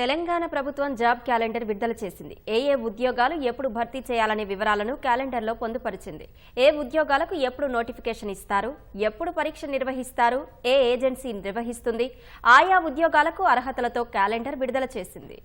తెలంగాణ ప్రభుత్వం job calendar విడుదల చేసింది. ఏ ఏ ఉద్యోగాలు ఎప్పుడు భర్తీ చేయాలనే వివరాలను క్యాలెండర్లో పొందుపరిచింది. ఏ ఉద్యోగాలకు ఎప్పుడు నోటిఫికేషన్ ఇస్తారు? ఎప్పుడు పరీక్ష నిర్వహిస్తారు? ఏ ఏజెన్సీ నిర్వహిస్తుంది? ఆయా ఉద్యోగాలకు అర్హతలతో క్యాలెండర్ విడుదల చేసింది.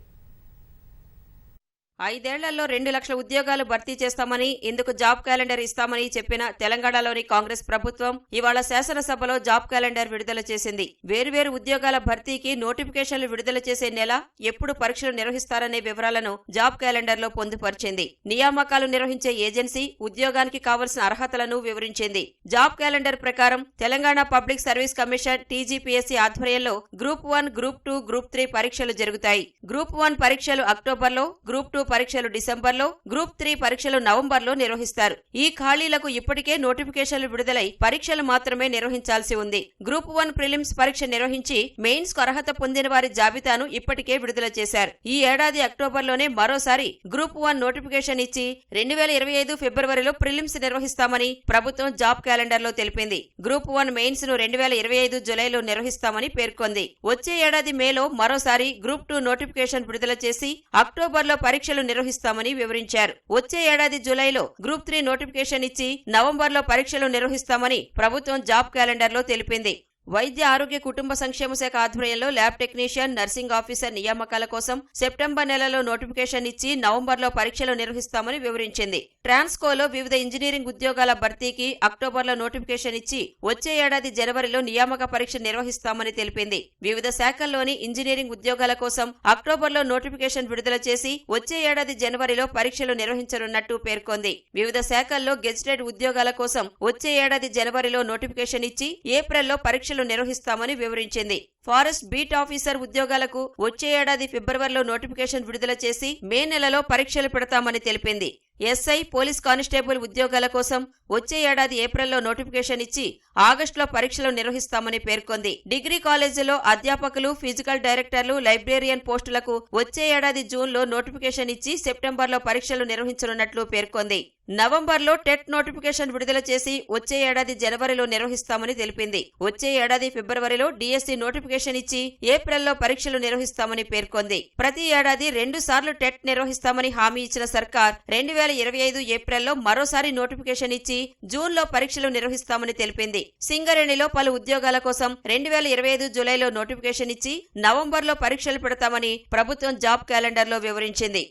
ఐదేళ్ళలో రెండు లక్షల ఉద్యోగాలు భర్తీ చేస్తామని ఇందుకు జాబ్ క్యాలెండర్ ఇస్తామని చెప్పిన తెలంగాణలోని కాంగ్రెస్ ప్రభుత్వం ఇవాళ శాసనసభలో జాబ్ క్యాలెండర్ విడుదల చేసింది. వేర్వేరు ఉద్యోగాల భర్తీకి నోటిఫికేషన్లు విడుదల చేసే నెల ఎప్పుడు పరీక్షలు నిర్వహిస్తారనే వివరాలను జాబ్ క్యాలెండర్లో పొందుపరిచింది. నియామకాలు నిర్వహించే ఏజెన్సీ ఉద్యోగానికి కావలసిన అర్హతలను వివరించింది. జాబ్ క్యాలెండర్ ప్రకారం Telangana public service commission TGPSC ఆధ్వర్యంలో group one group two group three పరీక్షలు జరుగుతాయి. గ్రూప్ వన్ పరీక్షలు అక్టోబర్లో గ్రూప్ టూ పరీక్షలు డిసెంబర్లో గ్రూప్ త్రీ పరీక్షలు నవంబర్లో నిర్వహిస్తారు. ఈ ఖాళీలకు ఇప్పటికే నోటిఫికేషన్లు విడుదలై పరీక్షలు మాత్రమే నిర్వహించాల్సి ఉంది. గ్రూప్ వన్ ప్రిలిమ్స్ పరీక్ష నిర్వహించి మెయిన్స్కు అర్హత పొందిన వారి జాబితాను ఇప్పటికే విడుదల చేశారు. ఈ ఏడాది అక్టోబర్లోనే మరోసారి గ్రూప్ వన్ నోటిఫికేషన్ ఇచ్చి రెండు వేల ఇరవై ఐదు ఫిబ్రవరిలో ప్రిలిమ్స్ నిర్వహిస్తామని ప్రభుత్వం జాబ్ క్యాలెండర్లో తెలిపింది. గ్రూప్ వన్ మెయిన్స్ను రెండు వేల ఇరవై ఐదు జులైలో నిర్వహిస్తామని పేర్కొంది. వచ్చే ఏడాది మేలో మరోసారి గ్రూప్ టూ నోటిఫికేషన్ విడుదల చేసి అక్టోబర్లో పరీక్షలు నిర్వహిస్తామని వివరించారు. వచ్చే ఏడాది జులైలో గ్రూప్ త్రీ నోటిఫికేషన్ ఇచ్చి నవంబర్లో పరీక్షలు నిర్వహిస్తామని ప్రభుత్వం జాబ్ క్యాలెండర్లో తెలిపింది. వైద్య ఆరోగ్య కుటుంబ సంక్షేమ శాఖ ఆధ్వర్యంలో ల్యాబ్ టెక్నీషియన్ నర్సింగ్ ఆఫీసర్ నియామకాల కోసం సెప్టెంబర్ నెలలో నోటిఫికేషన్ ఇచ్చి నవంబర్లో పరీక్షలు నిర్వహిస్తామని వివరించింది. ట్రాన్స్కోలో వివిధ ఇంజనీరింగ్ ఉద్యోగాల భర్తీకి అక్టోబర్లో నోటిఫికేషన్ ఇచ్చి వచ్చే ఏడాది జనవరిలో నియామక పరీక్ష నిర్వహిస్తామని తెలిపింది. వివిధ శాఖల్లోని ఇంజనీరింగ్ ఉద్యోగాల కోసం అక్టోబర్లో నోటిఫికేషన్ విడుదల చేసి వచ్చే ఏడాది జనవరిలో పరీక్షలు నిర్వహించనున్నట్టు పేర్కొంది. వివిధ శాఖల్లో గెజిటెడ్ ఉద్యోగాల కోసం వచ్చే ఏడాది జనవరిలో నోటిఫికేషన్ ఇచ్చి ఏప్రిల్లో పరీక్షలు నిర్వహిస్తామని వివరించింది. ఫారెస్ట్ బీట్ ఆఫీసర్ ఉద్యోగాలకు వచ్చే ఏడాది ఫిబ్రవరిలో నోటిఫికేషన్ విడుదల చేసి మే నెలలో పరీక్షలు పెడతామని తెలిపింది. ఎస్ఐ పోలీస్ కానిస్టేబుల్ ఉద్యోగాల కోసం వచ్చే ఏడాది ఏప్రిల్లో నోటిఫికేషన్ ఇచ్చి ఆగస్టులో పరీక్షలు నిర్వహిస్తామని పేర్కొంది. డిగ్రీ కాలేజీలో అధ్యాపకులు ఫిజికల్ డైరెక్టర్లు లైబ్రేరియన్ పోస్టులకు వచ్చే ఏడాది జూన్లో నోటిఫికేషన్ ఇచ్చి సెప్టెంబర్లో పరీక్షలు నిర్వహించనున్నట్లు పేర్కొంది. నవంబర్లో టెట్ నోటిఫికేషన్ విడుదల చేసి వచ్చే ఏడాది జనవరిలో నిర్వహిస్తామని తెలిపింది. వచ్చే ఏడాది ఫిబ్రవరిలో డిఎస్సి నోటిఫికేషన్ ఇచ్చి ఏప్రిల్లో పరీక్షలు నిర్వహిస్తామని పేర్కొంది. ప్రతి ఏడాది రెండు సార్లు టెట్ నిర్వహిస్తామని హామీ ఇచ్చిన సర్కార్ రెండు వేల ఇరవై ఐదు ఏప్రిల్లో మరోసారి నోటిఫికేషన్ ఇచ్చి జూన్లో పరీక్షలు నిర్వహిస్తామని తెలిపింది. సింగరేణిలో పలు ఉద్యోగాల కోసం రెండు వేల ఇరవై ఐదు జూలైలో నోటిఫికేషన్ ఇచ్చి నవంబర్లో పరీక్షలు పెడతామని ప్రభుత్వం జాబ్ క్యాలెండర్లో వివరించింది.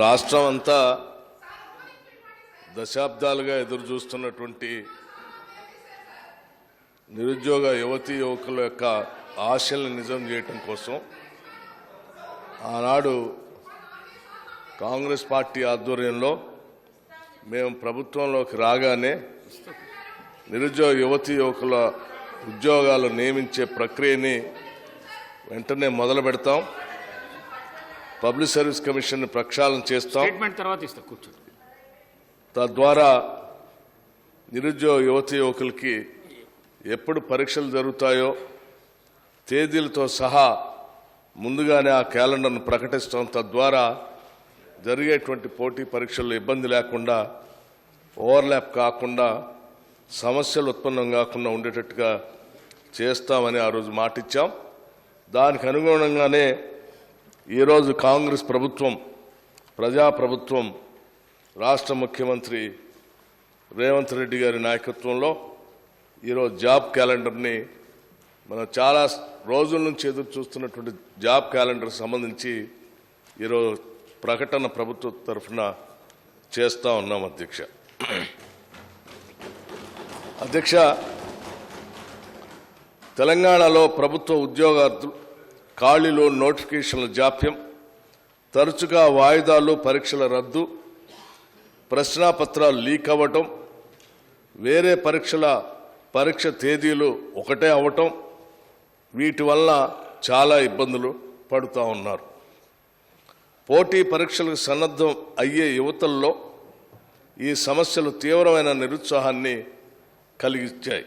రాష్ట్రం అంతా దశాబ్దాలుగా ఎదురు చూస్తున్నటువంటి నిరుద్యోగ యువతీ యువకుల యొక్క ఆశల్ని నిజం చేయటం కోసం ఆనాడు కాంగ్రెస్ పార్టీ ఆధ్వర్యంలో మేము ప్రభుత్వంలోకి రాగానే నిరుద్యోగ యువతీ యువకుల ఉద్యోగాలు నియమించే ప్రక్రియని వెంటనే మొదలు పెడతాం. పబ్లిక్ సర్వీస్ కమిషన్ ప్రక్షాళన చేస్తాం. తద్వారా నిరుద్యోగ యువతి యువకులకి ఎప్పుడు పరీక్షలు జరుగుతాయో తేదీలతో సహా ముందుగానే ఆ క్యాలెండర్ను ప్రకటించడం తద్వారా జరిగేటువంటి పోటీ పరీక్షల్లో ఇబ్బంది లేకుండా ఓవర్లాప్ కాకుండా సమస్యలు ఉత్పన్నం కాకుండా ఉండేటట్టుగా చేస్తామని ఆ రోజు మాటిచ్చాం. దానికి అనుగుణంగానే ఈరోజు కాంగ్రెస్ ప్రభుత్వం ప్రజాప్రభుత్వం రాష్ట్ర ముఖ్యమంత్రి రేవంత్ రెడ్డి గారి నాయకత్వంలో ఈరోజు జాబ్ క్యాలెండర్ని మనం చాలా రోజుల నుంచి ఎదురు చూస్తున్నటువంటి జాబ్ క్యాలెండర్ సంబంధించి ఈరోజు ప్రకటన ప్రభుత్వ తరఫున చేస్తూ ఉన్నాం అధ్యక్ష. అధ్యక్ష తెలంగాణలో ప్రభుత్వ ఉద్యోగార్థులు ఖాళీలో నోటిఫికేషన్ల జాప్యం తరచుగా వాయిదాలు పరీక్షల రద్దు ప్రశ్నాపత్రాలు లీక్ అవ్వటం వేరే పరీక్షల పరీక్ష తేదీలు ఒకటే అవ్వటం వీటి వల్ల చాలా ఇబ్బందులు పడుతూ ఉన్నారు. పోటీ పరీక్షలకు సన్నద్ధం అయ్యే యువతల్లో ఈ సమస్యలు తీవ్రమైన నిరుత్సాహాన్ని కలిగించాయి